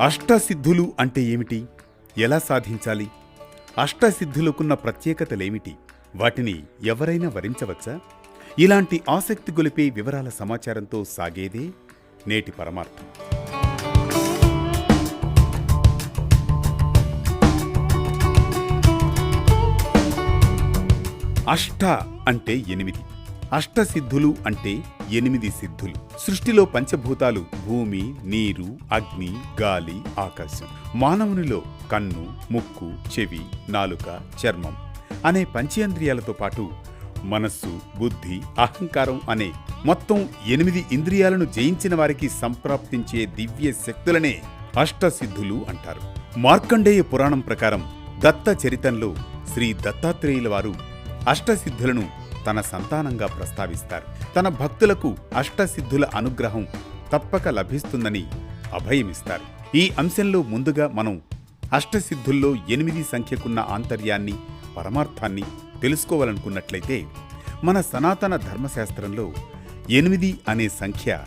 అష్టసిద్ధులు అంటే ఏమిటి? ఎలా సాధించాలి? అష్టసిద్ధులకున్న ప్రత్యేకతలేమిటి? వాటిని ఎవరైనా వరించవచ్చా? ఇలాంటి ఆసక్తి గొలిపే వివరాల సమాచారంతో సాగేదే నేటి పరమార్థం. అష్ట అంటే ఎనిమిది. అష్టసిద్ధులు అంటే ఎనిమిది సిద్ధులు. సృష్టిలో పంచభూతాలు భూమి నీరు అగ్ని గాలి ఆకాశం. మానవునిలో కన్ను ముక్కు చెవి నాలుక చర్మం అనే పంచేంద్రియాలతో పాటు మనస్సు బుద్ధి అహంకారం అనే మొత్తం ఎనిమిది ఇంద్రియాలను జయించిన వారికి సంప్రాప్తించే దివ్య శక్తులనే అష్టసిద్ధులు అంటారు. మార్కండేయ పురాణం ప్రకారం దత్త చరితంలో శ్రీ దత్తాత్రేయుల వారు అష్టసిద్ధులను తన సంతానంగా ప్రస్తావిస్తారు. తన భక్తులకు అష్టసిద్ధుల అనుగ్రహం తప్పక లభిస్తుందని అభయమిస్తారు. ఈ అంశంలో ముందుగా మనం అష్టసిద్ధుల్లో ఎనిమిది సంఖ్యకున్న ఆంతర్యాన్ని పరమార్థాన్ని తెలుసుకోవాలనుకున్నట్లయితే మన సనాతన ధర్మశాస్త్రంలో ఎనిమిది అనే సంఖ్య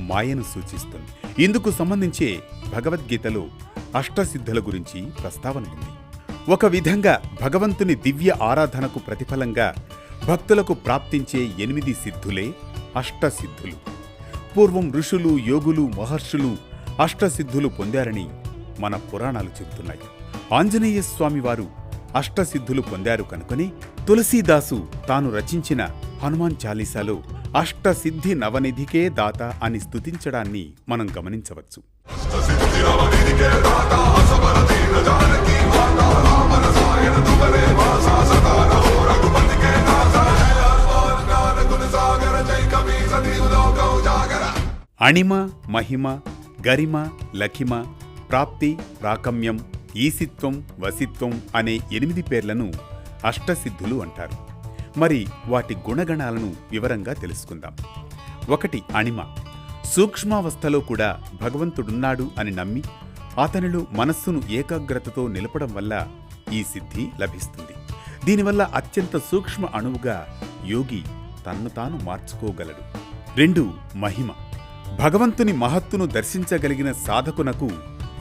మాయను సూచిస్తుంది. ఇందుకు సంబంధించే భగవద్గీతలో అష్టసిద్ధుల గురించి ప్రస్తావన ఉంది. ఒక విధంగా భగవంతుని దివ్య ఆరాధనకు ప్రతిఫలంగా భక్తులకు ప్రాప్తించే ఎనిమిది సిద్ధులే అష్టసిద్ధులు పూర్వం ఋషులు యోగులు మహర్షులు అష్టసిద్ధులు పొందారని మన పురాణాలు చెబుతున్నాయి. ఆంజనేయ అష్టసిద్ధులు పొందారు కనుకొని తులసీదాసు తాను రచించిన హనుమాన్ చాలీసాలో అష్టసిద్ధి నవనిధికే దాత అని స్తుతించడాన్ని మనం గమనించవచ్చు. అణిమ మహిమ గరిమ లఖిమ ప్రాప్తి ప్రాకమ్యం ఈసిత్వం వసిత్వం అనే ఎనిమిది పేర్లను అష్టసిద్ధులు అంటారు. మరి వాటి గుణగణాలను వివరంగా తెలుసుకుందాం. ఒకటి అణిమ. సూక్ష్మావస్థలో కూడా భగవంతుడున్నాడు అని నమ్మి అతనిలో మనస్సును ఏకాగ్రతతో నిలపడం వల్ల ఈ సిద్ధి లభిస్తుంది. దీనివల్ల అత్యంత సూక్ష్మ అణువుగా యోగి తన్ను తాను మార్చుకోగలడు. రెండు మహిమ. భగవంతుని మహత్తును దర్శించగలిగిన సాధకునకు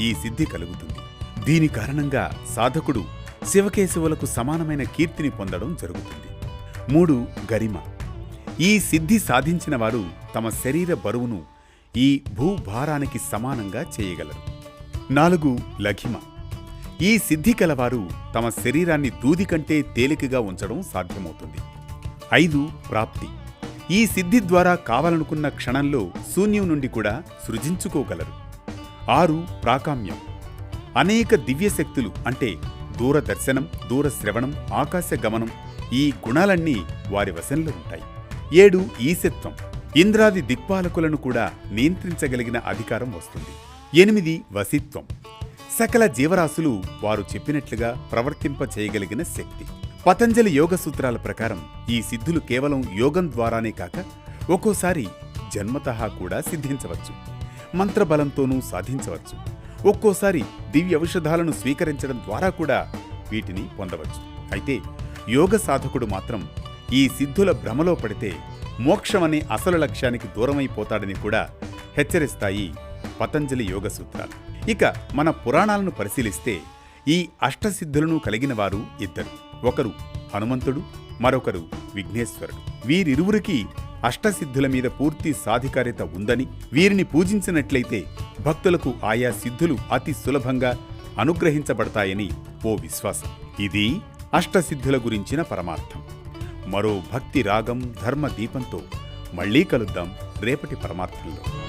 ఈ సిద్ధి కలుగుతుంది. దీని కారణంగా సాధకుడు శివకేశవులకు సమానమైన కీర్తిని పొందడం జరుగుతుంది. మూడు గరిమ. ఈ సిద్ధి సాధించిన వారు తమ శరీర బరువును ఈ భూభారానికి సమానంగా చేయగలరు. నాలుగు లఘిమ. ఈ సిద్ధి కలవారు తమ శరీరాన్ని దూది కంటే తేలికగా ఉంచడం సాధ్యమవుతుంది. ఐదు ప్రాప్తి. ఈ సిద్ధి ద్వారా కావాలనుకున్న క్షణంలో శూన్యం నుండి కూడా సృజించుకోగలరు. ఆరు ప్రాకామ్యం. అనేక దివ్యశక్తులు అంటే దూరదర్శనం దూరశ్రవణం ఆకాశ గమనం ఈ గుణాలన్నీ వారి వశంలో ఉంటాయి. ఏడు ఈశత్వం. ఇంద్రాది దిక్పాలకులను కూడా నియంత్రించగలిగిన అధికారం వస్తుంది. ఎనిమిది వసిత్వం సకల జీవరాశులు వారు చెప్పినట్లుగా ప్రవర్తింప చేయగలిగిన శక్తి. పతంజలి యోగ సూత్రాల ప్రకారం ఈ సిద్ధులు కేవలం యోగం ద్వారానే కాక ఒక్కోసారి జన్మతహా కూడా సిద్ధించవచ్చు. మంత్రబలంతోనూ సాధించవచ్చు. ఒక్కోసారి దివ్య ఔషధాలను స్వీకరించడం ద్వారా కూడా వీటిని పొందవచ్చు. అయితే యోగ సాధకుడు మాత్రం ఈ సిద్ధుల భ్రమలో పడితే మోక్షమనే అసలు లక్ష్యానికి దూరమైపోతాడని కూడా హెచ్చరిస్తాయి పతంజలి యోగ సూత్రాలు. ఇక మన పురాణాలను పరిశీలిస్తే ఈ అష్టసిద్ధులను కలిగిన వారు ఇద్దరు. ఒకరు హనుమంతుడు మరొకరు విఘ్నేశ్వరుడు. వీరిరువురికి అష్టసిద్ధుల మీద పూర్తి సాధికారిత ఉందని వీరిని పూజించినట్లయితే భక్తులకు ఆయా సిద్ధులు అతి సులభంగా అనుగ్రహించబడతాయని ఓ విశ్వాసం. ఇది అష్టసిద్ధుల గురించిన పరమార్థం. మరో భక్తి రాగం ధర్మ దీపంతో మళ్ళీ కలుద్దాం రేపటి పరమార్థంలో.